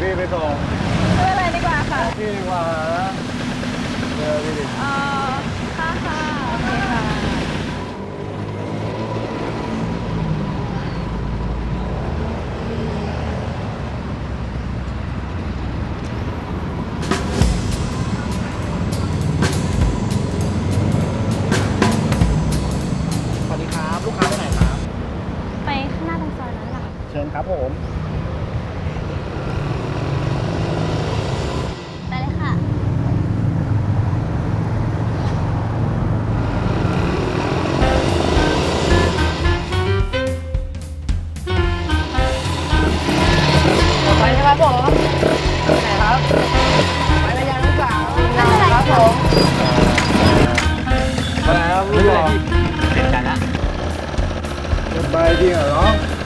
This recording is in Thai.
พี่ไปส่งซื้ออะไรดีกว่าค่ะพี่ดีกว่าเจอพี่ดิเอ่อค่ะค่ะโอเคค่ะสวัสดีครับ ลูกค้าไปไหนครับ ไปข้างหน้าตรงซอยนั้นแหละค่ะ เชิญครับผม ไปแล้วลูกหล่